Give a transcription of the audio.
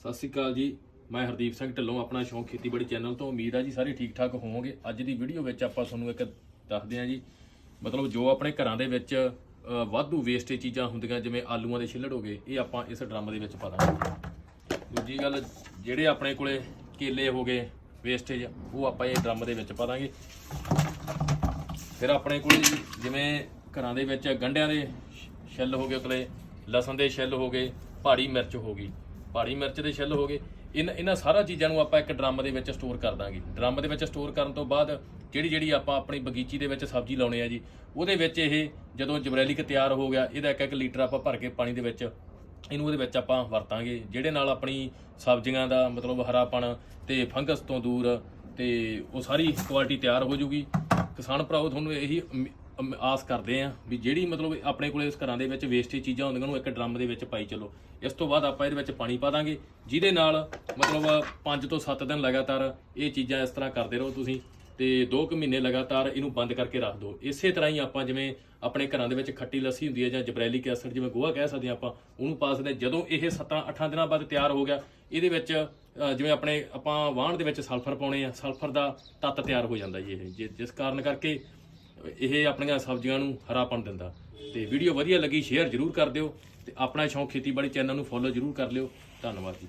ਸਤਿ ਸ਼੍ਰੀ ਅਕਾਲ ਜੀ। ਮੈਂ ਹਰਦੀਪ ਸਿੰਘ ਢਿੱਲੋਂ, ਆਪਣਾ ਸ਼ੌਂਕ ਖੇਤੀਬਾੜੀ ਚੈਨਲ ਤੋਂ। ਉਮੀਦ ਆ ਜੀ ਸਾਰੇ ਠੀਕ ਠਾਕ ਹੋਵੋਗੇ। ਅੱਜ ਦੀ ਵੀਡੀਓ ਵਿੱਚ ਆਪਾਂ ਤੁਹਾਨੂੰ ਇੱਕ ਦੱਸਦੇ ਹਾਂ ਜੀ। ਮਤਲਬ ਜੋ ਆਪਣੇ ਘਰਾਂ ਦੇ ਵਿੱਚ ਵਾਧੂ ਵੇਸਟੇਜ ਚੀਜ਼ਾਂ ਹੁੰਦੀਆਂ, ਜਿਵੇਂ ਆਲੂਆਂ ਦੇ ਛਿੱਲੜ ਹੋ ਗਏ, ਇਹ ਆਪਾਂ ਇਸ ਡਰਮ ਦੇ ਵਿੱਚ ਪਾ ਦਾਂਗੇ। ਦੂਜੀ ਗੱਲ, ਜਿਹੜੇ ਆਪਣੇ ਕੋਲੇ ਕੇਲੇ ਹੋ ਗਏ ਵੇਸਟੇਜ ਉਹ ਆਪਾਂ ਇਹ ਡਰਮ ਦੇ ਵਿੱਚ ਪਾ ਦਾਂਗੇ। ਫਿਰ ਆਪਣੇ ਕੋਲ ਜਿਵੇਂ ਘਰਾਂ ਦੇ ਵਿੱਚ ਗੰਢਿਆਂ ਦੇ ਛਿੱਲ ਹੋ ਗਏ ਕੋਲੇ ਲਸਣ ਦੇ ਛਿੱਲ ਹੋ ਗਏ ਪਹਾੜੀ ਮਿਰਚ ਹੋ ਗਈ। ਪਹਾੜੀ ਮਿਰਚ ਦੇ ਛਿੱਲ ਹੋ ਗਏ। ਇਹਨਾਂ ਇਹਨਾਂ ਸਾਰਾ ਚੀਜ਼ਾਂ ਨੂੰ ਆਪਾਂ ਇੱਕ ਡਰਮ ਦੇ ਵਿੱਚ ਸਟੋਰ ਕਰ ਦਾਂਗੇ। ਡਰਮ ਦੇ ਵਿੱਚ ਸਟੋਰ ਕਰਨ ਤੋਂ ਬਾਅਦ ਜਿਹੜੀ ਜਿਹੜੀ ਆਪਾਂ ਆਪਣੀ ਬਗੀਚੀ ਦੇ ਵਿੱਚ ਸਬਜ਼ੀ ਲਾਉਣੇ ਆ ਜੀ, ਉਹਦੇ ਵਿੱਚ ਇਹ ਜਦੋਂ ਜਬਰੈਲਿਕ ਤਿਆਰ ਹੋ ਗਿਆ, ਇਹਦਾ ਇੱਕ ਇੱਕ ਲੀਟਰ ਆਪਾਂ ਭਰ ਕੇ ਪਾਣੀ ਦੇ ਵਿੱਚ ਇਹਨੂੰ ਉਹਦੇ ਵਿੱਚ ਆਪਾਂ ਵਰਤਾਂਗੇ, ਜਿਹੜੇ ਨਾਲ ਆਪਣੀ ਸਬਜ਼ੀਆਂ ਦਾ ਮਤਲਬ ਹਰਾਪਣ ਤੇ ਫੰਗਸ ਤੋਂ ਦੂਰ ਤੇ ਉਹ ਸਾਰੀ ਕੁਆਲਿਟੀ ਤਿਆਰ ਹੋ ਜੂਗੀ। ਕਿਸਾਨ ਭਰਾਓ, ਤੁਹਾਨੂੰ ਇਹੀ ਆਸ ਕਰਦੇ ਆ ਵੀ ਜਿਹੜੀ ਮਤਲਬ ਆਪਣੇ ਕੋਲੇ ਇਸ ਘਰਾਂ ਦੇ ਵਿੱਚ ਵੇਸਟੇਜ ਚੀਜ਼ਾਂ ਹੁੰਦੀਆਂ ਨੂੰ ਇੱਕ ਡਰਮ ਦੇ ਵਿੱਚ ਪਾਈ ਚੱਲੋ ਇਸ ਤੋਂ ਬਾਅਦ ਆਪਾਂ ਇਹਦੇ ਵਿੱਚ ਪਾਣੀ ਪਾ ਦਾਂਗੇ, ਜਿਹਦੇ ਨਾਲ ਮਤਲਬ 5 ਤੋਂ 7 ਦਿਨ ਲਗਾਤਾਰ ਇਹ ਚੀਜ਼ਾਂ ਇਸ ਤਰ੍ਹਾਂ ਕਰਦੇ ਰਹੋ ਤੁਸੀਂ ਤੇ 2 ਕੁ ਮਹੀਨੇ ਲਗਾਤਾਰ ਇਹਨੂੰ ਬੰਦ ਕਰਕੇ ਰੱਖ ਦਿਓ ਇਸੇ ਤਰ੍ਹਾਂ ਹੀ ਆਪਾਂ ਜਿਵੇਂ ਆਪਣੇ ਘਰਾਂ ਦੇ ਵਿੱਚ ਖੱਟੀ ਲੱਸੀ ਹੁੰਦੀ ਹੈ ਜਾਂ ਜਬਰੈਲਿਕ ਐਸਿਡ ਜਿਵੇਂ ਗੋਹਾ ਕਹਿ ਸਕਦੇ ਹਾਂ ਆਪਾਂ, ਉਹਨੂੰ ਪਾ ਸਕਦੇ ਹਾਂ। ਜਦੋਂ ਇਹ 7-8 ਦਿਨਾਂ ਬਾਅਦ ਤਿਆਰ ਹੋ ਗਿਆ, ਇਹਦੇ ਵਿੱਚ ਜਿਵੇਂ ਆਪਣੇ ਆਪਾਂ ਵਾਹਣ ਦੇ ਵਿੱਚ ਸਲਫਰ ਪਾਉਣੇ ਆ, ਸਲਫਰ ਦਾ ਤੱਤ ਤਿਆਰ ਹੋ ਜਾਂਦਾ ਜੀ ਇਹ, ਜਿ- ਜਿਸ ਕਾਰਨ ਕਰਕੇ ਇਹ ਆਪਣੀਆਂ ਸਬਜ਼ੀਆਂ ਨੂੰ ਹਰਾਪਣ ਦਿੰਦਾ। ਤੇ ਵੀਡੀਓ ਵਧੀਆ ਲੱਗੀ ਸ਼ੇਅਰ ਜਰੂਰ ਕਰ ਦਿਓ ਤੇ ਆਪਣਾ ਸ਼ੌਂਕ ਖੇਤੀਬਾੜੀ ਚੈਨਲ ਨੂੰ ਫੋਲੋ ਜਰੂਰ ਕਰ ਲਿਓ। ਧੰਨਵਾਦ ਜੀ।